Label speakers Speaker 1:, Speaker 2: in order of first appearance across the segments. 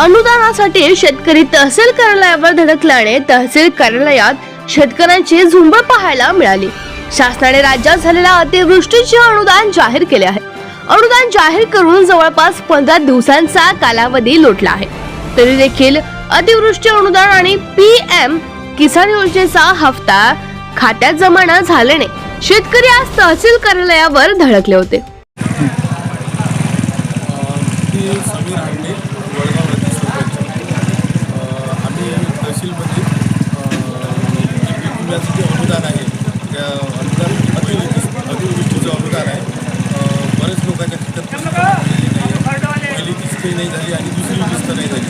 Speaker 1: अनुदानासाठी शेतकरी तहसील कार्यालयावर धडकल्याने तहसील कार्यालयात शेतकऱ्यांची झुंबड पाहायला मिळाली. शासनाने राज्यात झालेल्या अतिवृष्टीचे अनुदान जाहीर केले आहे. अनुदान जाहीर करून जवळपास पंधरा दिवसांचा कालावधी लोटला आहे. तरी देखील अतिवृष्टी अनुदान आणि पी एम किसान योजनेचा हप्ता खात्यात जमा न झाल्याने शेतकरी आज तहसील कार्यालयावर धडकले होते
Speaker 2: मी समीर हांडे वडगाव रत्ती सरपंच अ, आम्ही तहसीलमध्ये अ, जे पीक विम्याचं जे अनुदान आहे त्या अनुदान अतिवृष्टी अतिवृष्टीचं अनुदान आहे अ, बरेच लोकांच्या खात्यात पैसे जमा झालेले नाही आहे पहिली नाही झाली आणि दुसरी किस्त नाही झाली.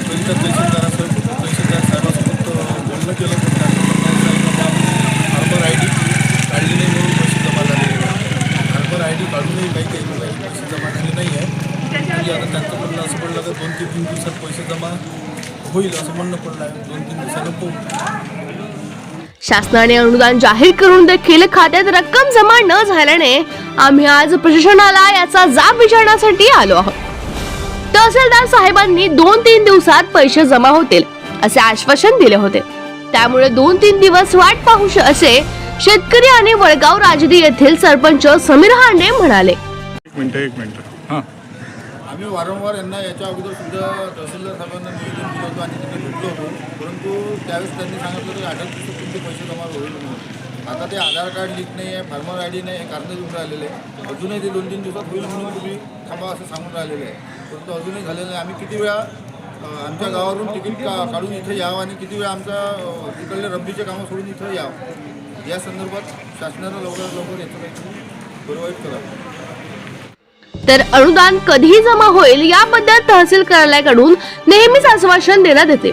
Speaker 2: कविता तहसीलदारासोबत तहसीलदार साहेबासोबत बोलणं केलं पण त्यांनी म्हणणं आय डी काढली नाही म्हणून पैसे जमा झालेले नाही फार्मर आय डी काढूनही काही काही लोकांचे पैसे जमा झाले नाही आहे म्हणजे आता त्यांचं म्हणणं असं पडलं तर दोन ते तीन दिवसात पैसे जमा होईल असं म्हणणं पडलं आहे. दोन तीन दिवसानं पाहू
Speaker 1: शासनाने अनुदान जाहीर करून देखील खात्यात रक्कम जमा न झाल्याने आम्ही आज प्रशासनाला याचा जाब विचारण्यासाठी आलो आहोत. तहसीलदार साहेबांनी दोन तीन दिवसात पैसे जमा होतील असे आश्वासन दिले होते. त्यामुळे दोन तीन दिवस वाट पाहू असे शेतकरी आणि वडगाव राजदी येथील सरपंच समीर हांडे म्हणाले.
Speaker 3: एक मिनटं एक मिनटं. हां.
Speaker 2: आम्ही वारंवार यांना याच्या अगोदर सुद्धा तहसीलदार साहेबांना निवेदन दिलं होतं आणि तिथे भेटलो होतो. परंतु त्यावेळेस त्यांनी सांगितलं की अठरा दिवसात तुमचे पैसे जमा होईल म्हणून. आता ते आधार कार्ड लिंक नाही आहे फार्मर आय डी नाही आहे कारण देऊन राहिलेले आहे. अजूनही ते दोन तीन दिवसात होईल म्हणून तुम्ही थांबा असं सांगून राहिलेले आहे. परंतु अजूनही झालेलं नाही. आम्ही किती वेळा आमच्या गावावरून तिकीट का काढून इथं यावं आणि किती वेळा आमच्या तिकडले रब्बीचे कामं सोडून इथं यावं या संदर्भात शासनानं लवकरात लवकर याचं काहीतरी प्रोव्हाइड करावं
Speaker 1: तर अनुदान कधी जमा होईल याबद्दल तहसील कार्यालयाकडून नेहमीच आश्वासन देण्यात येते.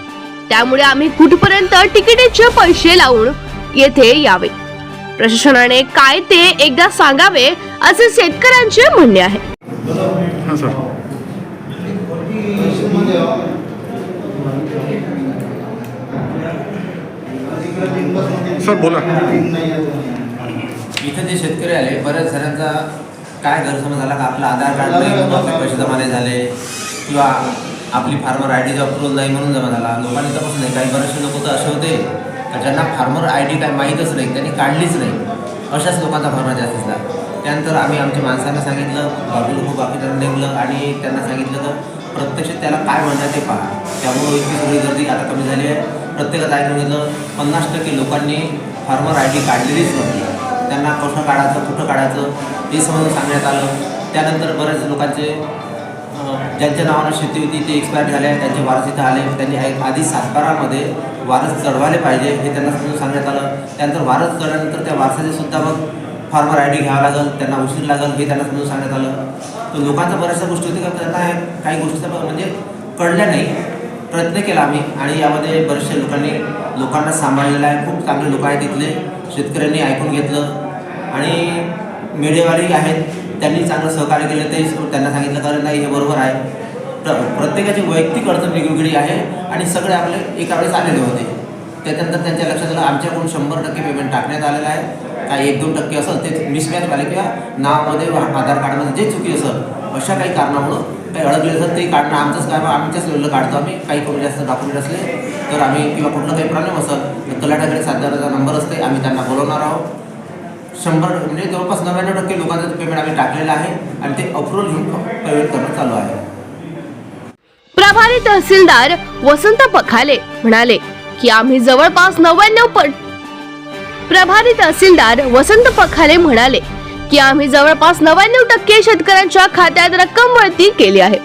Speaker 1: त्यामुळे आम्ही कुठपर्यंत तिकिटेचे पैसे लावून येथे यावे. प्रशासनाने काय ते एकदा सांगावे असे शेतकऱ्यांचे म्हणणे आहे.
Speaker 3: हां सर. सर बोला.
Speaker 4: इथं जे शेतकरी आले बऱ्याच जणांचा काय गैरसमज झाला का? आपलं आधार कार्ड नाही म्हणून आपले पैसे जमा नाही झाले. किंवा आपली फार्मर आय डी अप्रूव्हल नाही म्हणून जमा झाला. लोकांनी तपास नाही. काही बरेचसे लोक तर असे होते. तर ज्यांना फार्मर आय डी काय माहीतच नाही त्यांनी काढलीच नाही. अशाच लोकांचा फार्मर जास्त दिसला. त्यानंतर आम्ही आमच्या माणसांना सांगितलं बाकी लोक बाकीच्यांना नेमलं आणि त्यांना सांगितलं तर प्रत्यक्ष त्याला काय म्हणतात ते पहा. त्यामुळे इतकी सगळी गर्दी आता कमी झाली आहे. प्रत्येकाला ऐकून घेतलं पन्नास टक्के लोकांनी फार्मर आय डी काढलेलीच नव्हती. त्यांना कसं काढायचं कुठं काढायचं हे समजून सांगण्यात आलं. त्यानंतर बऱ्याच लोकांचे ज्यांच्या नावानं शेती होती ते एक्सपायर झाले त्यांचे वारस इथं आले. त्यांनी आ- आधी सातबारामध्ये वारस चढवायला पाहिजे हे त्यांना समजून सांगण्यात आलं. त्यानंतर वारस चढल्यानंतर त्या वारसाचे सुद्धा मग फार्मर आय डी घ्यावं लागेल त्यांना उशीर लागेल हे त्यांना समजून सांगण्यात आलं. तर लोकांचा बऱ्याचशा गोष्टी होती का? त्यांना काही गोष्टीचा म्हणजे कळल्या नाही. प्रयत्न केला आम्ही आणि यामध्ये बरेचशा लोकांनी लोकांना सांभाळलेलं आहे. खूप चांगले लोक आहेत तिथले शेतकऱ्यांनी ऐकून घेतलं. आणि मीडियावालेही आहेत. त्यांनी चांगलं सहकार्य केलं ते त्यांना सांगितलं कारण नाही हे बरोबर आहे. प्रत्येकाची वैयक्तिक अडचण वेगवेगळी आहे आणि सगळे आपले एका वेळेस आलेले होते. त्याच्यानंतर त्यांच्या लक्षात आलं आमच्याकडून शंभर टक्के पेमेंट टाकण्यात आलेलं आहे. काय एक दोन टक्के असेल ते मिसमॅच झाले किंवा नावामध्ये आधार कार्डमध्ये जे चुकी असेल अशा काही कारणामुळं काही अडकले असेल ते काढणं आमचंच काम आमच्याच लेवलला काढतो आम्ही. काही कमी जास्त डॉक्युमेंट असले तर आम्ही किंवा कुठलं काही प्रॉब्लेम असेल तर तलाट्याकडे सातबाराचा नंबर असते आम्ही त्यांना बोलवणार आहोत. शंभर म्हणजे जवळपास नव्याण्णव टक्के लोकांचं पेमेंट आम्ही टाकलेलं आहे आणि ते अप्रुव्हल घेऊन पेमेंट करणं चालू आहे.
Speaker 1: प्रभारी तहसीलदार वसंत पखाले म्हणाले की आम्ही जवळपास नव्याण्णव पट प्रभारी तहसीलदार वसंत पखाले म्हणाले की आम्ही जवळपास नव्याण्णव टक्के शेतकऱ्यांच्या खात्यात रक्कम वळती केली आहे.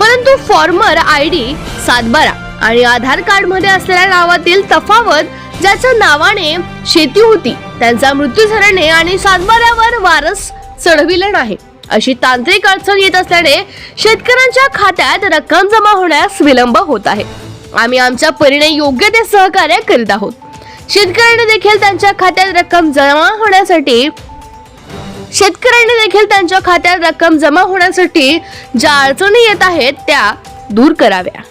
Speaker 1: परंतु फॉर्मर आय डी सातबारा आणि आधार कार्डमध्ये असलेल्या नावातील तफावत ज्याच्या नावाने शेती होती त्यांचा मृत्यू झाल्याने आणि सातबाऱ्यावर वारस चढविलं नाही. अशी तांत्रिक अडचण येत असल्याने शेतकऱ्यांच्या खात्यात रक्कम जमा होण्यास विलंब होत आहे. आम्ही आमच्या परीने योग्य ते सहकार्य करीत आहोत. शेतकऱ्यांनी देखील त्यांच्या खात्यात रक्कम जमा होण्यासाठी शेतकऱ्यांनी देखील त्यांच्या खात्यात रक्कम जमा होण्यासाठी ज्या अडचणी येत आहेत त्या दूर कराव्या.